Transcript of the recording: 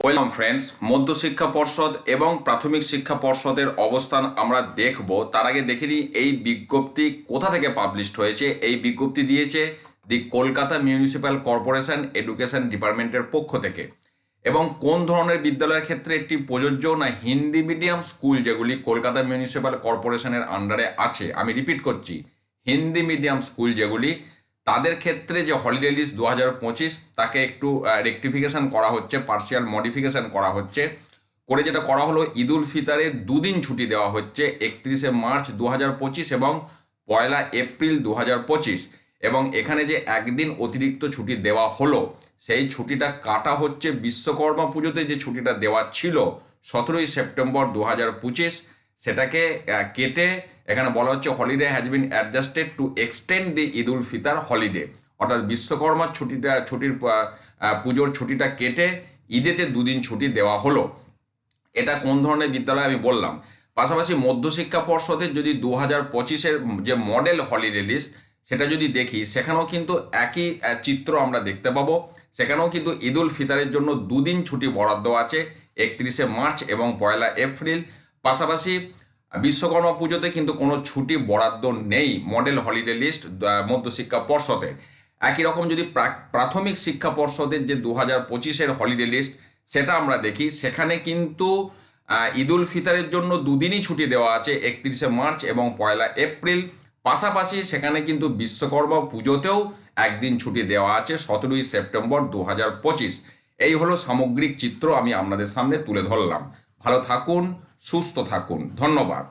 Welcome friends মধ্যশিক্ষা পর্ষদ এবং প্রাথমিক শিক্ষা পর্ষদের অবস্থান আমরা দেখব। তার আগে দেখে নিই, এই বিজ্ঞপ্তি কোথা থেকে পাবলিশড হয়েছে? এই বিজ্ঞপ্তি দিয়েছে the Kolkata municipal corporation education ডিপার্টমেন্টের পক্ষ থেকে। এবং কোন ধরনের বিদ্যালয়ের ক্ষেত্রে একটি প্রযোজ্য না হিন্দি মিডিয়াম স্কুল যেগুলি কলকাতা মিউনিসিপ্যাল কর্পোরেশনের আন্ডারে আছে? আমি রিপিট করছি, হিন্দি মিডিয়াম স্কুল যেগুলি তাদের ক্ষেত্রে যে হলিডে লিস্ট দু হাজার পঁচিশ, তাকে একটু রেকটিফিকেশন করা হচ্ছে পার্সিয়াল মডিফিকেশন করা হচ্ছে। করে যেটা করা হলো, ঈদুল ফিতারে দুদিন ছুটি দেওয়া হচ্ছে, একত্রিশে মার্চ দু হাজার পঁচিশ এবং পয়লা এপ্রিল দু হাজার পঁচিশ। এবং এখানে যে একদিন অতিরিক্ত ছুটি দেওয়া হলো, সেই ছুটিটা কাটা হচ্ছে বিশ্বকর্মা পুজোতে যে ছুটিটা দেওয়া ছিল, সতেরোই সেপ্টেম্বর দু হাজার পঁচিশ, সেটাকে কেটে এখানে বলা হচ্ছে holiday has been adjusted to extend the Eid ul Fitr holiday অর্থাৎ বিশ্বকর্মার ছুটিটা, ছুটির পুজোর ছুটিটা কেটে ঈদেতে দুদিন ছুটি দেওয়া হলো। এটা কোন ধরনের বিদ্যালয় আমি বললাম। পাশাপাশি মধ্যশিক্ষা পর্ষদের যদি দু হাজার পঁচিশের যে মডেল হলিডে লিস্ট সেটা যদি দেখি, সেখানেও কিন্তু একই চিত্র আমরা দেখতে পাবো। সেখানেও কিন্তু ঈদুল ফিতারের জন্য দুদিন ছুটি বরাদ্দ আছে, একত্রিশে মার্চ এবং পয়লা এপ্রিল। পাশাপাশি বিশ্বকর্মা পুজোতে কিন্তু কোনো ছুটি বরাদ্দ নেই মডেল হলিডে লিস্ট মধ্যশিক্ষা পর্ষদের একই রকম যদি প্রাথমিক শিক্ষা পর্ষদের যে দু হাজার পঁচিশের হলিডে লিস্ট, সেটা আমরা দেখি। সেখানে কিন্তু ঈদুল ফিতরের জন্য দুদিনই ছুটি দেওয়া আছে, একত্রিশে মার্চ এবং পয়লা এপ্রিল। পাশাপাশি সেখানে কিন্তু বিশ্বকর্মা পুজোতেও একদিন ছুটি দেওয়া আছে, সতেরোই সেপ্টেম্বর দু হাজার পঁচিশ। এই হলো সামগ্রিক চিত্র আমি আপনাদের সামনে তুলে ধরলাম। ভালো থাকুন সুস্থ থাকুন। ধন্যবাদ।